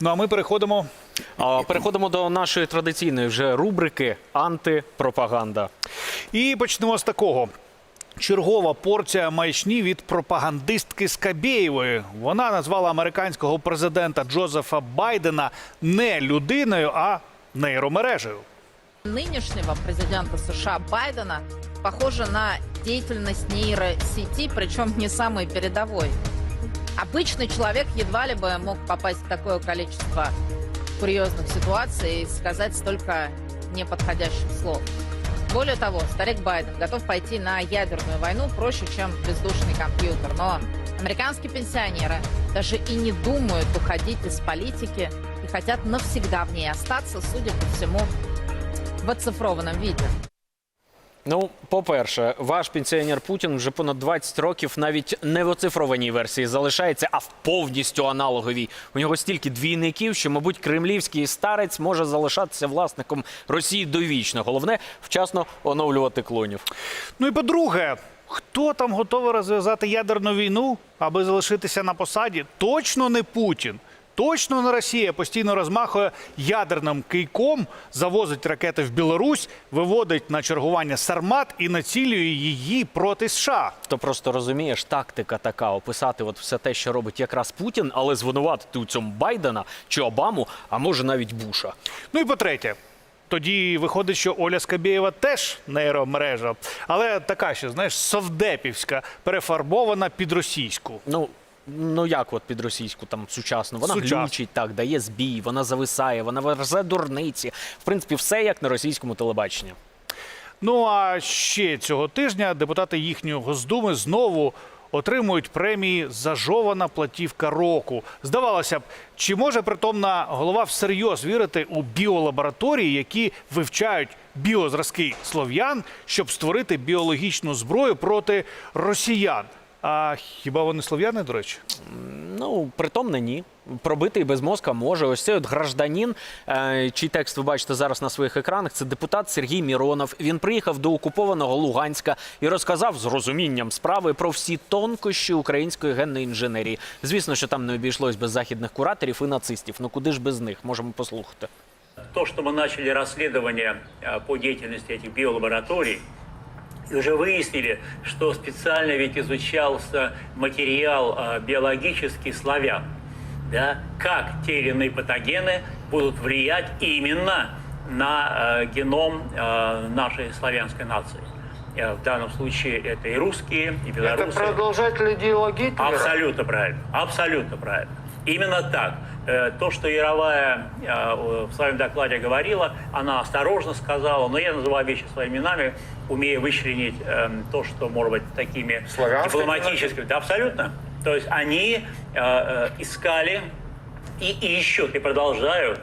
Ну а ми переходимо. Переходимо до нашої традиційної вже рубрики антипропаганда. І почнемо з такого. Чергова порція маячні від пропагандистки Скабєєвої. Вона назвала американського президента Джозефа Байдена не людиною, а нейромережею. нынешнего президента США Байдена похожа на деятельность нейросети, причем не самой передовой. Обычный человек едва ли бы мог попасть в такое количество курьезных ситуаций и сказать столько неподходящих слов. Более того, старик Байден готов пойти на ядерную войну проще, чем бездушный компьютер. Но американские пенсионеры даже и не думают уходить из политики и хотят навсегда в ней остаться, судя по всему, в оцифрованном виде. Ну, по-перше, ваш пенсіонер Путін вже понад 20 років навіть не в оцифрованій версії залишається, а в повністю аналоговій. У нього стільки двійників, що, мабуть, кремлівський старець може залишатися власником Росії довічно. Головне вчасно оновлювати клонів. Ну і по-друге, хто там готовий розв'язати ядерну війну, аби залишитися на посаді? Точно не Путін. Точно не Росія постійно розмахує ядерним кийком, завозить ракети в Білорусь, виводить на чергування Сармат і націлює її проти США. То просто розумієш, тактика така описати от все те, що робить якраз Путін, але звинуватити у цьому Байдена чи Обаму, а може навіть Буша. Ну і по-третє, тоді виходить, що Оля Скабєєва теж нейромережа, але така ще, знаєш, совдепівська, перефарбована під російську. Ну. Ну як от під російську там сучасно? Вона Сучасно. глючить, так, дає збій, вона зависає, вона верзе дурниці. В принципі, все як на російському телебаченні. Ну а ще цього тижня депутати їхньої Госдуми знову отримують премії Зажована платівка року. Здавалося б, чи може притомна голова всерйоз вірити у біолабораторії, які вивчають біозразки слов'ян, щоб створити біологічну зброю проти росіян? А хіба вони слов'яни, до речі? Ну, притомне ні. Пробитий без мозка може. Ось цей от гражданін, е, чий текст ви бачите зараз на своїх екранах, це депутат Сергій Міронов. Він приїхав до окупованого Луганська і розказав з розумінням справи про всі тонкощі української генної інженерії. Звісно, що там не обійшлось без західних кураторів і нацистів. Ну куди ж без них? Можемо послухати. То, что мы начали расследование э, по деятельности этих биолабораторий, и уже выяснили, что специально ведь изучался материал э, биологический славян, да, как те или иные патогены будут влиять именно на э, геном э, нашей славянской нации. Э, В данном случае это и русские, и белорусы. Это продолжатели идеологии? Абсолютно правильно. Абсолютно правильно. Именно так. Э, То, что Яровая э, в своем докладе говорила, она осторожно сказала, но я называю вещи своими именами, умея вычленить эм, то, что может быть такими Славянской дипломатическими. Да, абсолютно. То есть они э, искали и ищут, и продолжают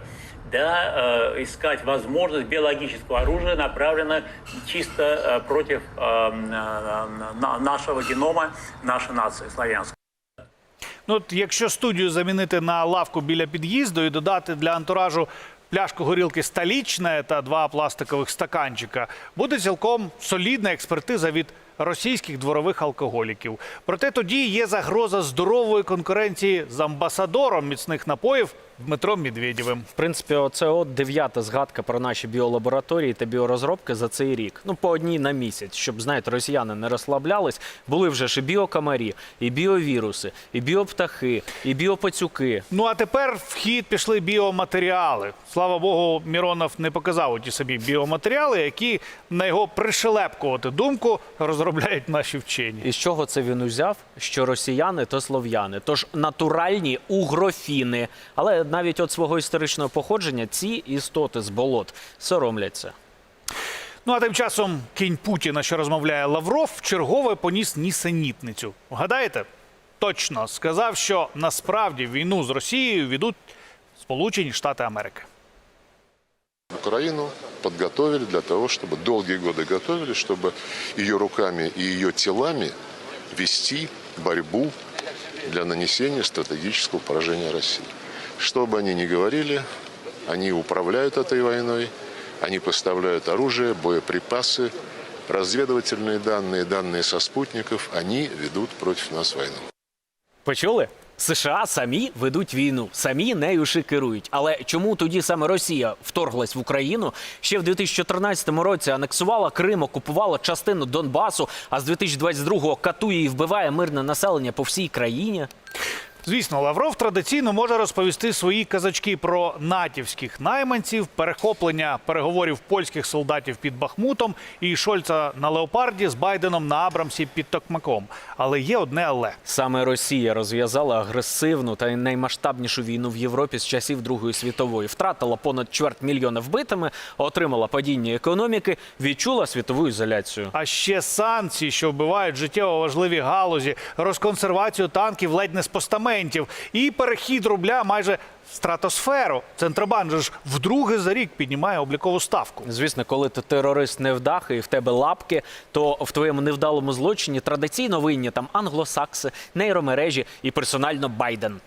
да, э, искать возможность биологического оружия, направленного чисто э, против э, э, на- нашего генома, нашей нации славянской. Ну, от якщо студію замінити на лавку біля під'їзду і додати для антуражу пляшку горілки столічне та два пластикових стаканчика, буде цілком солідна експертиза від російських дворових алкоголіків. Проте тоді є загроза здорової конкуренції з амбасадором міцних напоїв Дмитром Медведєвим. В принципі, оце от дев'ята згадка про наші біолабораторії та біорозробки за цей рік. Ну, по одній на місяць, щоб знаєте, росіяни не розслаблялись. Були вже ж і біокамарі, і біовіруси, і біоптахи, і біопацюки. Ну а тепер в хід пішли біоматеріали. Слава Богу, Міронов не показав ті собі біоматеріали, які на його пришелепкувати думку розробляють наші вчені. І з чого це він узяв? Що росіяни то слов'яни, тож натуральні угрофіни. Але навіть от свого історичного походження ці істоти з болот соромляться. Ну а тим часом кінь Путіна, що розмовляє Лавров, вчергове поніс нісенітницю. Вгадаєте? Точно сказав, що насправді війну з Росією ведуть Сполучені Штати Америки. Украину подготовили для того, чтобы долгие годы готовили, чтобы ее руками и ее телами вести борьбу для нанесения стратегического поражения России. Что бы они ни говорили, они управляют этой войной, они поставляют оружие, боеприпасы, разведывательные данные, данные со спутников, они ведут против нас войну. Почули? США самі ведуть війну, самі нею ж і керують. Але чому тоді саме Росія вторглась в Україну? Ще в 2014 році анексувала Крим, окупувала частину Донбасу, а з 2022-го катує і вбиває мирне населення по всій країні. Звісно, Лавров традиційно може розповісти свої казачки про натівських найманців, перехоплення переговорів польських солдатів під Бахмутом і Шольца на леопарді з Байденом на Абрамсі під Токмаком. Але є одне але. Саме Росія розв'язала агресивну та наймасштабнішу війну в Європі з часів Другої світової. Втратила понад чверть мільйона вбитими, отримала падіння економіки, відчула світову ізоляцію. А ще санкції, що вбивають життєво важливі галузі, розконсервацію танків ледь не з постаментів і перехід рубля майже в стратосферу. Центробанк же ж вдруге за рік піднімає облікову ставку. Звісно, коли ти терорист невдах і в тебе лапки, то в твоєму невдалому злочині традиційно винні там англосакси, нейромережі і персонально Байден.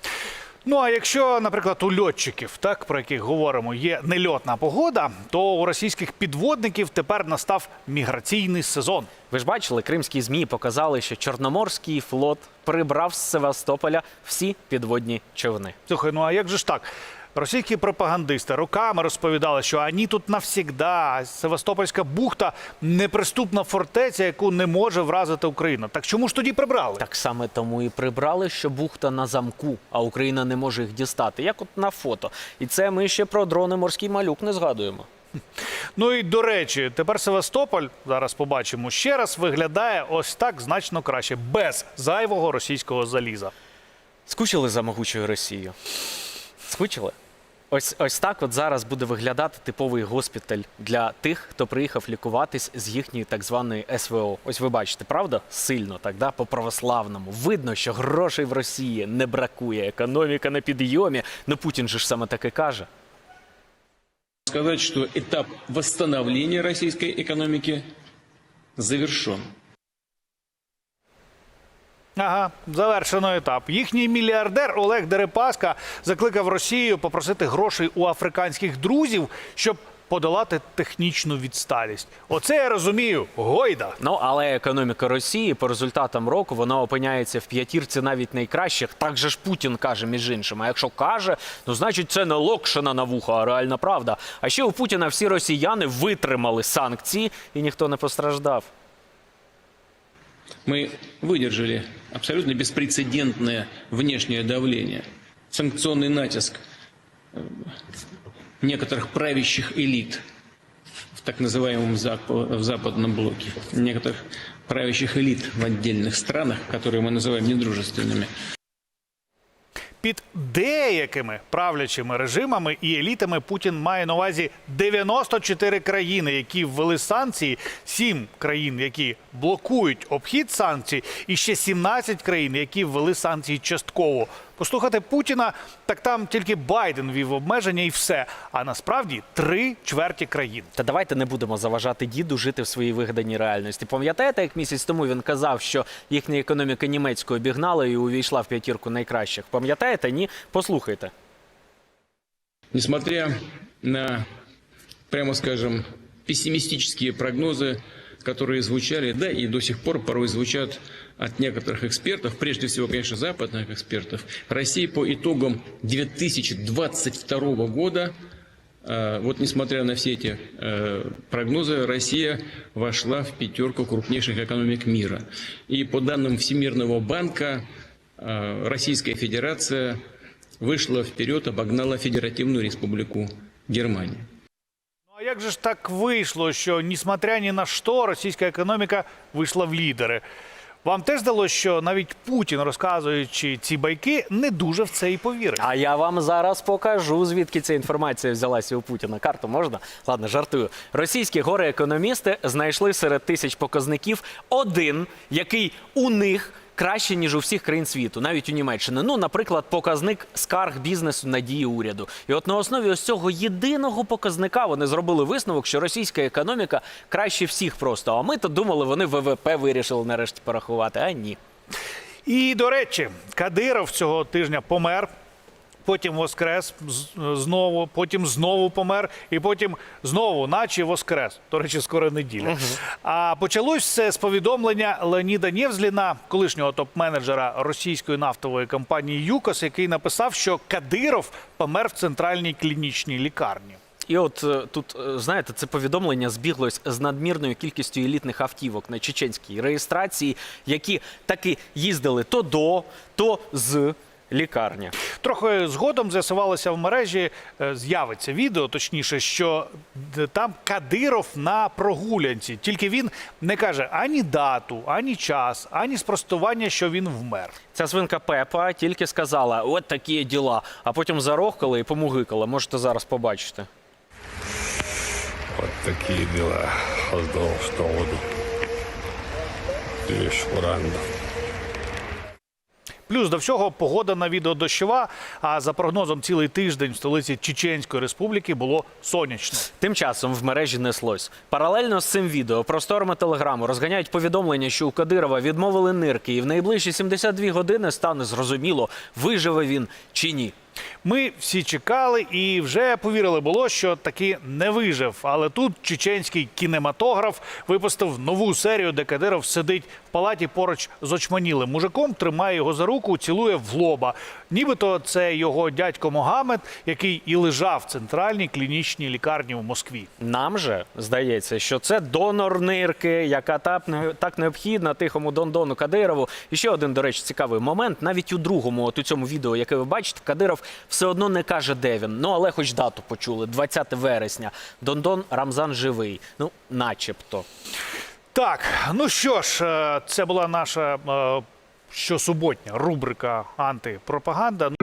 Ну а якщо, наприклад, у льотчиків, так про яких говоримо, є нельотна погода, то у російських підводників тепер настав міграційний сезон. Ви ж бачили, кримські змі показали, що Чорноморський флот прибрав з Севастополя всі підводні човни. Слухай, ну а як же ж так? Російські пропагандисти роками розповідали, що ані тут навсігда Севастопольська бухта неприступна фортеця, яку не може вразити Україна. Так чому ж тоді прибрали? Так саме тому і прибрали, що бухта на замку, а Україна не може їх дістати, як от на фото. І це ми ще про дрони морський малюк не згадуємо. Ну і до речі, тепер Севастополь зараз побачимо ще раз виглядає ось так значно краще, без зайвого російського заліза. Скучили за могучою Росією? Скучили? Ось ось так от зараз буде виглядати типовий госпіталь для тих, хто приїхав лікуватись з їхньої так званої СВО. Ось ви бачите, правда? Сильно так, да? по православному. Видно, що грошей в Росії не бракує. Економіка на підйомі. Ну Путін же ж саме таке каже. сказать, что этап восстановления российской экономики завершен. Ага, завершено етап. Їхній мільярдер Олег Дерипаска закликав Росію попросити грошей у африканських друзів, щоб подолати технічну відсталість. Оце я розумію. Гойда. Ну але економіка Росії по результатам року вона опиняється в п'ятірці навіть найкращих. Так же ж Путін каже між іншим. А якщо каже, ну значить це не локшина на вуха, а реальна правда. А ще у Путіна всі росіяни витримали санкції і ніхто не постраждав. Мы выдержали абсолютно беспрецедентное внешнее давление, санкционный натиск э, некоторых правящих элит в так называемом Зап- в западном блоке, некоторых правящих элит в отдельных странах, которые мы называем недружественными. Під деякими правлячими режимами і елітами Путін має на увазі 94 країни, які ввели санкції, 7 країн, які блокують обхід санкцій, і ще 17 країн, які ввели санкції частково. Послухати Путіна, так там тільки Байден вів обмеження і все. А насправді три чверті країн. Та давайте не будемо заважати діду жити в своїй вигаданій реальності. Пам'ятаєте, як місяць тому він казав, що їхня економіка німецьку обігнала і увійшла в п'ятірку найкращих? Пам'ятаєте? Ні? Послухайте. Несмотря на, прямо скажем, пессимистические прогнозы, которые звучали, да, и до сих пор порой звучат от некоторых экспертов, прежде всего, конечно, западных экспертов, Россия по итогам 2022 года, э, вот несмотря на все эти э, прогнозы, Россия вошла в пятерку крупнейших экономик мира. И по данным Всемирного банка, э, Российская Федерация вышла вперед, обогнала Федеративную Республику Германия. Як же ж так вийшло, що, несмотря ні на що, російська економіка вийшла в лідери? Вам теж здалося, що навіть Путін, розказуючи ці байки, не дуже в це і повірив. А я вам зараз покажу, звідки ця інформація взялася у Путіна. Карту можна? Ладно, жартую. Російські горе-економісти знайшли серед тисяч показників один, який у них краще, ніж у всіх країн світу, навіть у Німеччини. Ну, наприклад, показник скарг бізнесу на дії уряду. І от на основі ось цього єдиного показника вони зробили висновок, що російська економіка краще всіх просто. А ми то думали, вони ВВП вирішили нарешті порахувати. А ні. І до речі, Кадиров цього тижня помер. Потім воскрес знову, потім знову помер, і потім знову, наче воскрес. До речі, скоро неділя. А почалось все з повідомлення Леоніда Нєвзліна, колишнього топ-менеджера російської нафтової компанії ЮКОС, який написав, що Кадиров помер в центральній клінічній лікарні. І от е, тут, е, знаєте, це повідомлення збіглось з надмірною кількістю елітних автівок на чеченській реєстрації, які таки їздили то до, то з лікарні. Трохи згодом з'ясувалося в мережі, е, з'явиться відео, точніше, що там Кадиров на прогулянці. Тільки він не каже ані дату, ані час, ані спростування, що він вмер. Ця свинка Пепа тільки сказала: от такі діла, а потім зарохкала і помугикала. Можете зараз побачити. Вот такие дела. Создал что воду. Лишь уранда. Плюс до всього погода на відео дощова. А за прогнозом, цілий тиждень в столиці Чеченської республіки було сонячно. Тим часом в мережі неслось. Паралельно з цим відео просторами телеграму розганяють повідомлення, що у Кадирова відмовили нирки, і в найближчі 72 години стане зрозуміло, виживе він чи ні. Ми всі чекали і вже повірили було, що таки не вижив. Але тут чеченський кінематограф випустив нову серію, де Кадиров сидить в палаті поруч з очманілим мужиком, тримає його за руку, цілує в лоба. Нібито це його дядько Могамед, який і лежав в центральній клінічній лікарні в Москві. Нам же здається, що це донор нирки, яка так, не- так необхідна тихому Дондону Кадирову. І ще один, до речі, цікавий момент. Навіть у другому, от у цьому відео, яке ви бачите, Кадиров все одно не каже, де він. Ну але хоч дату почули, 20 вересня. Дондон Рамзан живий. Ну, начебто. Так, ну що ж, е, це була наша е, щосуботня рубрика антипропаганда.